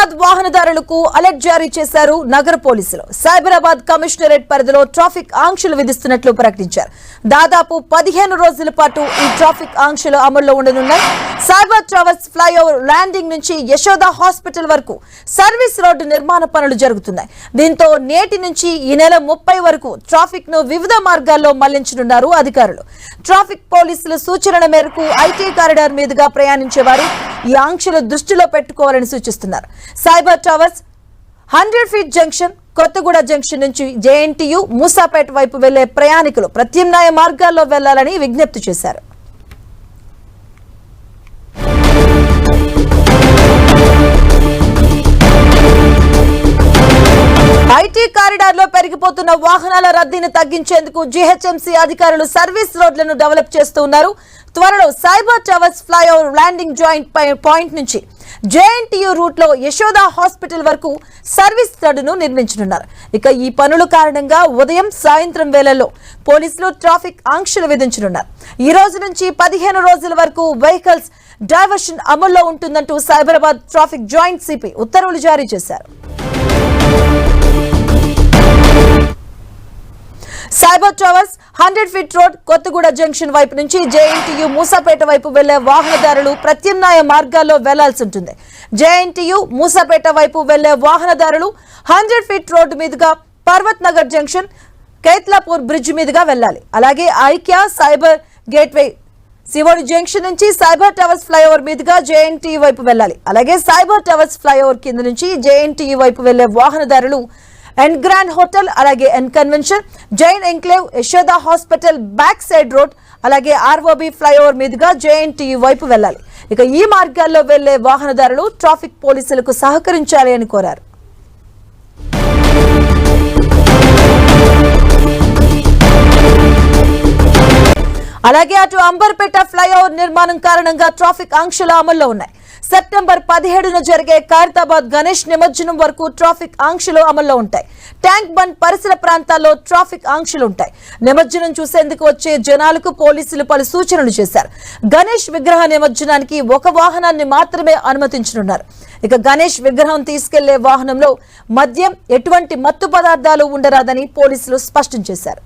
సైబరాబాద్ వాహనదారులకు అలర్ట్ జారీ చేశారు నగర పోలీసులు. సైబరాబాద్ కమిషనరేట్ పరిధిలో ట్రాఫిక్ ఆంక్షలు విధిస్తున్నట్లు ప్రకటించారు. దాదాపు పదిహేను రోజుల పాటు ఈ ట్రాఫిక్ ఆంక్షలు అమల్లో ఉండనున్నాయి. సైబర్ ట్రావెల్స్ ఫ్లైఓవర్ ల్యాండింగ్ నుంచి యశోద హాస్పిటల్ వరకు సర్వీస్ రోడ్డు నిర్మాణ పనులు జరుగుతున్నాయి. దీంతో నేటి నుంచి ఈ నెల ముప్పై వరకు ట్రాఫిక్ను వివిధ మార్గాల్లో మళ్ళించనున్నారు అధికారులు. ట్రాఫిక్ పోలీసుల సూచనల మేరకు ఐటీ కారిడార్ మీదుగా ప్రయాణించేవారు ఈ ఆంక్షలు దృష్టిలో పెట్టుకోవాలని సూచిస్తున్నారు. Cyber towers hundred feet junction Kothaguda junction నుంచి జేఎన్టీయు మూసాపేట వైపు వెళ్ళే ప్రయాణికులు ప్రత్యామ్నాయ మార్గాల్లో వెళ్ళాలని విజ్ఞప్తి చేశారు. ఐటీ కారిడార్లో పెరిగిపోతున్న వాహనాల రద్దీని తగ్గించేందుకు జీహెచ్ఎంసీ అధికారులు సర్వీస్ రోడ్లను డెవలప్ చేస్తూ ఉన్నారు. త్వరలో cyber towers flyover landing joint point నుంచి జేఎన్టీయూ రూట్లో యశోద హాస్పిటల్ వరకు సర్వీస్ రోడ్డును నిర్మించనున్నారు. ఇక ఈ పనుల కారణంగా ఉదయం సాయంత్రం వేళల్లో పోలీసులు ట్రాఫిక్ ఆంక్షలు విధించనున్నారు. ఈ రోజు నుంచి పదిహేను రోజుల వరకు వెహికల్స్ డైవర్షన్ అమల్లో ఉంటుందంటూ సైబరాబాద్ ట్రాఫిక్ జాయింట్ సిపి ఉత్తర్వులు జారీ చేశారు. Cyber towers hundred feet road Kothaguda junction వైపు నుంచి జేఎన్టీయు మూసాపేట వైపు వెళ్ళే వాహనదారులు ప్రత్యామ్నాయ మార్గాల్లో వెళ్ళాల్సి ఉంటుంది. జేఎన్టీయు మూసాపేట వైపు వెళ్ళే వాహనదారులు హండ్రెడ్ ఫీట్ రోడ్డు మీదుగా పర్వత్ నగర్ జంక్షన్ కైత్లాపూర్ బ్రిడ్జ్ మీదుగా వెళ్ళాలి అలాగే ఐక్య సైబర్ గేట్వే శివోడి జంక్షన్ నుంచి సైబర్ టవర్స్ ఫ్లైఓవర్ మీదుగా జేఎన్టీ వైపు వెళ్ళాలి అలాగే సైబర్ టవర్స్ ఫ్లైఓవర్ కింద నుంచి జేఎన్టీ వైపు వెళ్ళే వాహనదారులు ఎన్ గ్రాండ్ హోటల్ అలాగే N convention Jain enclave Yashoda hospital back side road అలాగే ఆర్ఓబి ఫ్లైఓవర్ మీదుగా జేఎన్టీ వైపు వెళ్ళాలి. ఇక ఈ మార్గాల్లో వెళ్ళే వాహనదారులు ట్రాఫిక్ పోలీసులకు సహకరించాలి అని కోరారు. అలాగే అటు అంబర్పేట ఫ్లైఓవర్ నిర్మాణం కారణంగా ట్రాఫిక్ ఆంక్షలు అమల్లో ఉన్నాయి. సెప్టెంబర్ పదిహేడున జరిగే ఖైరతాబాద్ గణేష్ నిమజ్జనం వరకు ట్రాఫిక్ ఆంక్షలు అమల్లో ఉంటాయి. ట్యాంక్ బండ్ పరిసర ప్రాంతాల్లో ట్రాఫిక్ ఆంక్షలు ఉంటాయి. నిమజ్జనం చూసేందుకు వచ్చే జనాలకు పోలీసులు పలు సూచనలు చేశారు. గణేష్ విగ్రహ నిమజ్జనానికి ఒక వాహనాన్ని మాత్రమే అనుమతించనున్నారు. ఇక గణేష్ విగ్రహం తీసుకెళ్ళే వాహనంలో మద్యం ఎటువంటి మత్తు పదార్థాలు ఉండరాదని పోలీసులు స్పష్టం చేశారు.